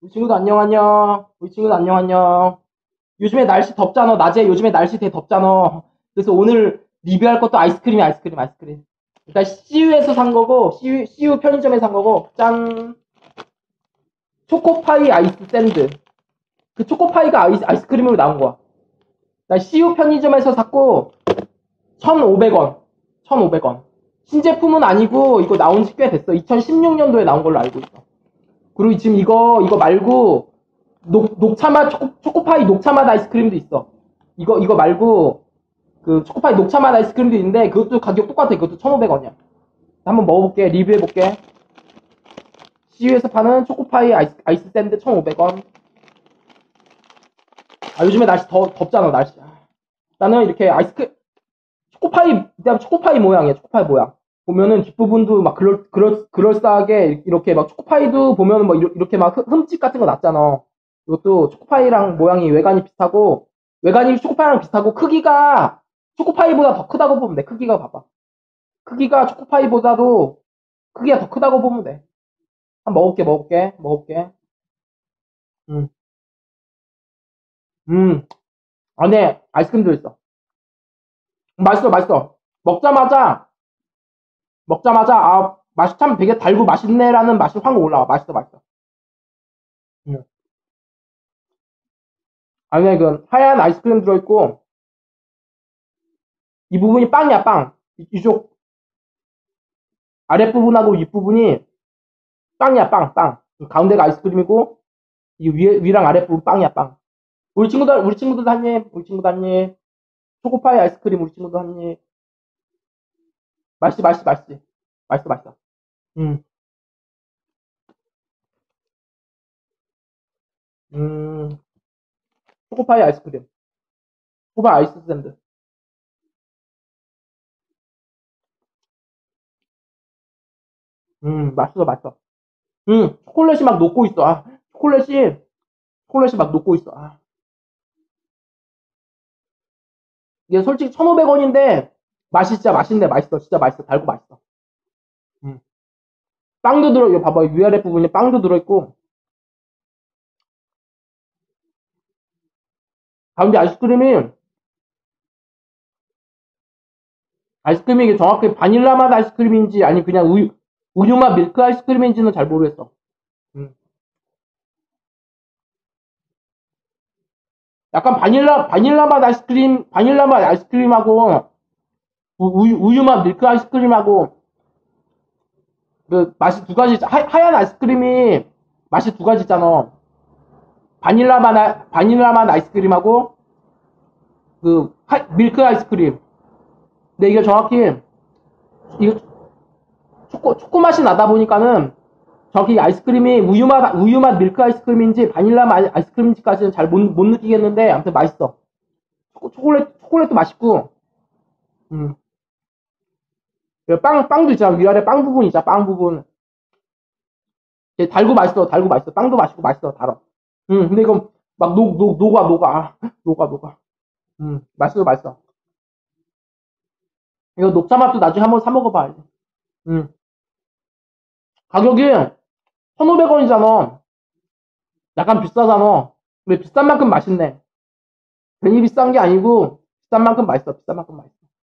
우리 친구도 안녕 안녕. 우리 친구도 안녕 안녕. 요즘에 날씨 덥잖아. 낮에 요즘에 날씨 되게 덥잖아. 그래서 오늘 리뷰할 것도 아이스크림이 아이스크림 아이스크림. 일단 CU에서 산 거고 CU, CU 편의점에서 산 거고 짠. 초코파이 아이스 샌드. 그 초코파이가 아이스, 아이스크림으로 나온 거야. 나 CU 편의점에서 샀고 1,500원. 1,500원. 신제품은 아니고 이거 나온 지 꽤 됐어. 2016년도에 나온 걸로 알고 있어. 그리고 지금 이거 이거 말고 녹, 녹차맛 초코, 초코 파이 녹차맛 아이스크림도 있어. 이거 이거 말고 그 초코파이 녹차맛 아이스크림도 있는데 그것도 가격 똑같아. 그것도 1,500원이야. 한번 먹어볼게. 리뷰해볼게. CU에서 파는 초코파이 아이스, 아이스 샌드 1,500원. 아, 요즘에 날씨 더 덥잖아, 날씨. 아, 나는 이렇게 아이스크림, 초코파이, 일단 초코파이 모양이야, 초코파이 모양. 보면은 뒷부분도 막 그럴, 그럴, 그럴싸하게 이렇게 막 초코파이도 보면은 막 이렇게 막 흠집 같은 거 났잖아. 이것도 초코파이랑 모양이 외관이 비슷하고, 외관이 초코파이랑 비슷하고, 크기가 초코파이보다 더 크다고 보면 돼. 크기가 봐봐. 크기가 초코파이보다도 크기가 더 크다고 보면 돼. 한번 먹을게, 먹을게, 먹을게. 음. 음. 안에 아이스크림도 있어. 맛있어, 맛있어. 먹자마자, 먹자마자, 아, 맛이 참 되게 달고 맛있네라는 맛이 확 올라와. 맛있어, 맛있어. 음. 안에 그 하얀 아이스크림 들어있고, 이 부분이 빵이야, 빵. 이- 이쪽 아랫부분하고 윗부분이 빵이야, 빵, 빵. 가운데가 아이스크림이고, 이 위, 위랑 아랫부분 빵이야, 빵. 우리 친구들, 우리 친구들도 한 입, 우리 친구도 한 입. 초코파이 아이스크림 우리 친구도 한 입. 맛있지, 맛있지, 맛있지. 맛있어, 맛있어. 음, 음, 초코파이 아이스크림. 초코파이 아이스 샌드. 음, 맛있어, 맛있어. 음, 초콜릿이 막 녹고 있어. 아, 초콜릿이, 초콜릿이 막 녹고 있어. 아. 이게 솔직히 1,500원인데, 맛이 진짜 맛있네, 맛있어. 진짜 맛있어. 달고 맛있어. 음. 빵도 들어, 이거 봐봐. 위아래 부분에 빵도 들어있고, 가운데 아이스크림이, 아이스크림이 이게 정확히 바닐라 맛 아이스크림인지, 아니 그냥 우유, 우유 맛 밀크 아이스크림인지는 잘 모르겠어. 음. 약간 바닐라, 바닐라 맛 아이스크림, 바닐라 맛 아이스크림하고, 우- 우유, 우유 맛 밀크 아이스크림하고, 그 맛이 두 가지, 하, 하얀 아이스크림이 맛이 두 가지 있잖아. 바닐라 맛, 아- 바닐라 맛 아이스크림하고, 그, 하- 밀크 아이스크림. 근데 이게 정확히, 이거 초코, 초코 맛이 나다 보니까는, 정확히 아이스크림이 우유 맛, 우유 맛 밀크 아이스크림인지 바닐라 맛 아이스크림인지까지는 잘 못, 못 느끼겠는데, 아무튼 맛있어. 초콜릿, 초콜릿도 맛있고, 음. 그리고 빵, 빵도 있잖아. 위아래 빵 부분 있잖아. 빵 부분. 달고 맛있어. 달고 맛있어. 빵도 맛있고 맛있어. 달아. 음, 근데 이건 막 녹, 녹, 녹아, 녹아. 아, 녹아, 녹아. 음, 맛있어, 맛있어. 이거 녹차 맛도 나중에 한번 사 먹어봐. 음. 가격이 1,500원이잖아. 약간 비싸잖아. 근데 비싼 만큼 맛있네. 괜히 비싼 게 아니고, 비싼 만큼 맛있어. 비싼 만큼 맛있어.